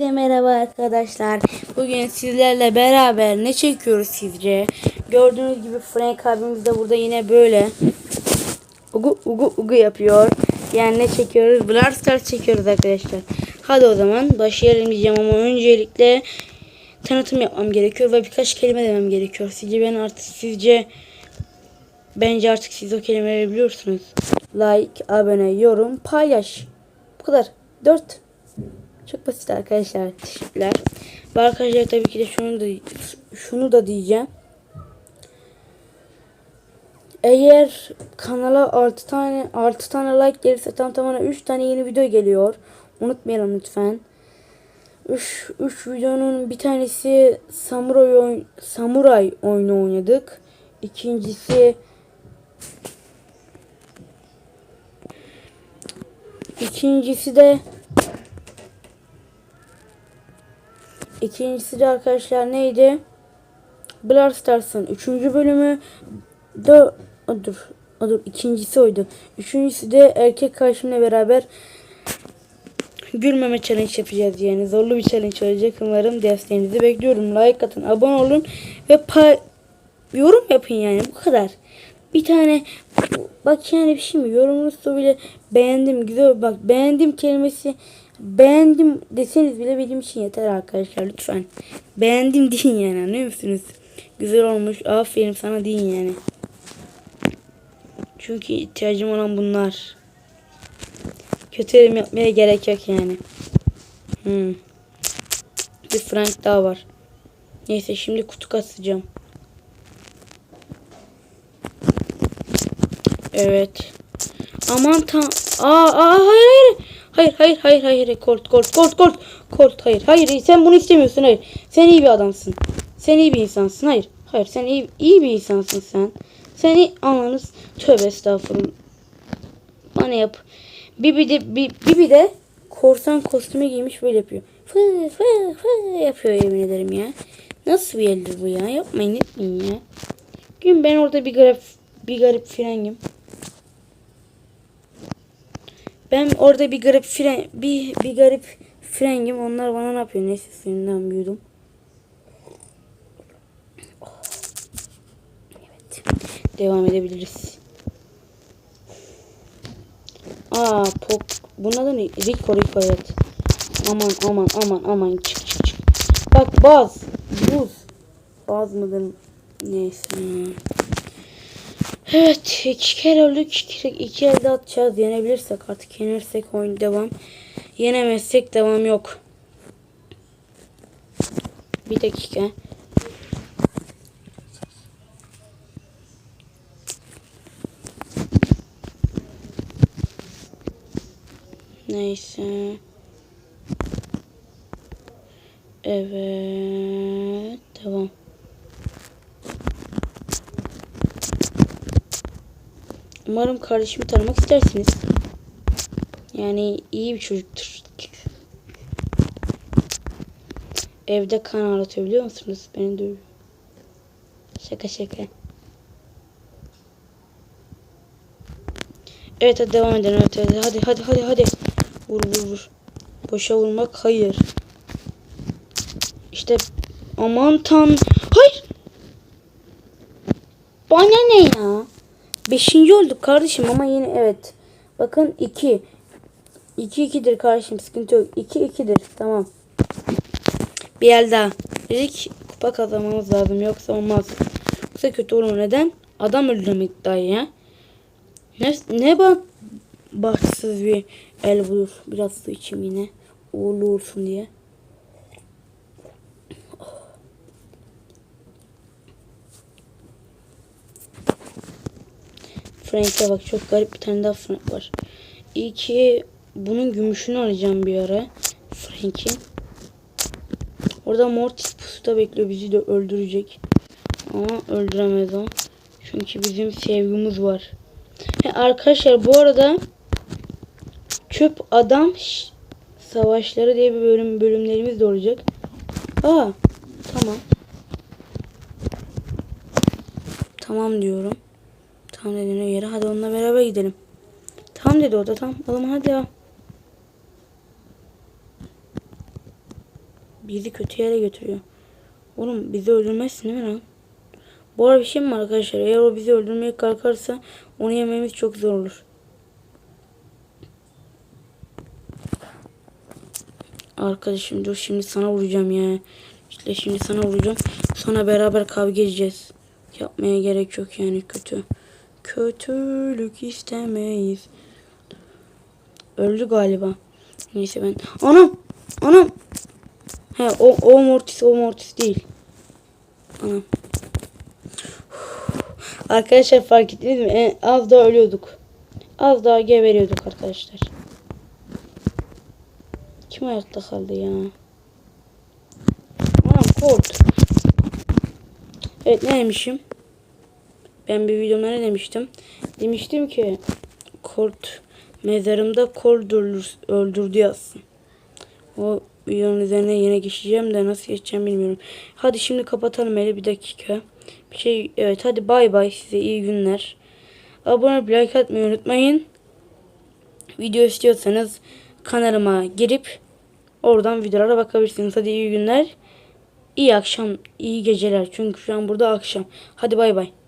Herkese merhaba arkadaşlar. Bugün sizlerle beraber ne çekiyoruz sizce? Gördüğünüz gibi Frank abimiz de burada yine böyle ugu ugu ugu yapıyor. Yani ne çekiyoruz? Brawl Stars çekiyoruz arkadaşlar. Hadi o zaman başlayalım diyeceğim ama öncelikle tanıtım yapmam gerekiyor ve birkaç kelime demem gerekiyor. Sizce ben artık sizce bence artık siz o kelimeleri biliyorsunuz. Like, abone, yorum, paylaş. Bu kadar. 4 çok basit arkadaşlar. Teşekkürler. Bu arkadaşlar tabii ki de şunu da şunu da diyeceğim. Eğer kanala 6 tane 6 tane like gelirse tam tamına 3 tane yeni video geliyor. Unutmayalım lütfen. 3 3 videonun bir tanesi samuray oyun, samuray oyunu oynadık. İkincisi İkincisi de İkincisi de arkadaşlar neydi? Brawl Stars'ın 3. bölümü de o dur, o dur ikincisi oydu. Üçüncüsü de erkek karşımla beraber gülmeme challenge yapacağız yani. Zorlu bir challenge olacak. Umarım desteğinizi bekliyorum. Like atın, abone olun ve pay yorum yapın yani bu kadar. Bir tane bak yani bir şey mi? Yorumunuzda bile beğendim güzel bak beğendim kelimesi beğendim deseniz bile benim için yeter arkadaşlar lütfen. Beğendim deyin yani anlıyor musunuz? Güzel olmuş aferin sana deyin yani. Çünkü ihtiyacım olan bunlar. Kötü yorum yapmaya gerek yok yani. Hmm. Bir frank daha var. Neyse şimdi kutu kasacağım. Evet. Aman tam. Aa, aa hayır hayır. Hayır hayır hayır hayır. Kort kort kort kort. Kort hayır. Hayır sen bunu istemiyorsun. Hayır. Sen iyi bir adamsın. Sen iyi bir insansın. Hayır. Hayır sen iyi, iyi bir insansın sen. Sen iyi anladınız. Tövbe estağfurullah. Bana yap. Bibi de Bi- Bibi de korsan kostümü giymiş böyle yapıyor. Fı fı fı yapıyor yemin ederim ya. Nasıl bir eldir bu ya? Yapmayın etmeyin ya. Gün ben orada bir garip bir garip frengim. Ben orada bir garip fren bir bir garip frengim. Onlar bana ne yapıyor? Neyse suyundan büyüdüm. Evet. Devam edebiliriz. Aa pop. Bunun adı ne? Rico Rico evet. Aman aman aman aman çık çık çık. Bak baz. Buz. Baz mıdır? Neyse. Evet iki kere öldük iki, iki elde atacağız. Yenebilirsek artık yenersek oyun devam. Yenemezsek devam yok. Bir dakika. Neyse. Evet devam Umarım kardeşimi tanımak istersiniz. Yani iyi bir çocuktur. Evde kan ağlatıyor biliyor musunuz? Beni dövüyor. Şaka şaka. Evet hadi devam edelim. Evet, hadi hadi hadi hadi hadi. Vur vur vur. Boşa vurmak hayır. İşte aman tan. Hayır. Bana ne ya? Beşinci olduk kardeşim ama yine evet. Bakın iki. İki ikidir kardeşim sıkıntı yok. İki ikidir tamam. Bir el daha. Dedik kupa kazanmamız lazım yoksa olmaz. Yoksa kötü olur neden? Adam öldürmek ya. Ne, ne bak bahtsız bir el bulur. Biraz su içeyim yine. Uğurlu olsun diye. Frank'e bak çok garip bir tane daha Frank var. İyi ki bunun gümüşünü alacağım bir ara. Frank'in. Orada Mortis pusuda bekliyor bizi de öldürecek. Ama öldüremez o. Çünkü bizim sevgimiz var. He, arkadaşlar bu arada çöp adam savaşları diye bir bölüm bölümlerimiz de olacak. Aa tamam. Tamam diyorum. Tamam dediğine yere hadi onunla beraber gidelim. Tamam dedi o da tamam. O zaman hadi devam. bizi kötü yere götürüyor. Oğlum bizi öldürmezsin değil mi lan? Bu arada bir şey mi var arkadaşlar? Eğer o bizi öldürmeye kalkarsa onu yememiz çok zor olur. Arkadaşım dur şimdi sana vuracağım ya. İşte şimdi sana vuracağım. Sonra beraber kavga edeceğiz. Yapmaya gerek yok yani kötü. Kötülük istemeyiz. Öldü galiba. Neyse ben. Anam! Anam! He o, o mortis o mortis değil. Anam. Arkadaşlar fark ettiniz mi? En- az daha ölüyorduk. Az daha geberiyorduk arkadaşlar. Kim ayakta kaldı ya? Anam kort. Evet ne demişim? Ben bir videomda ne demiştim? Demiştim ki kort mezarımda öldür, öldürdü yazsın. O videonun üzerine yine geçeceğim de nasıl geçeceğim bilmiyorum. Hadi şimdi kapatalım hele bir dakika. Bir şey evet hadi bay bay size iyi günler. Abone olup like atmayı unutmayın. Video istiyorsanız kanalıma girip oradan videolara bakabilirsiniz. Hadi iyi günler. İyi akşam, iyi geceler. Çünkü şu an burada akşam. Hadi bay bay.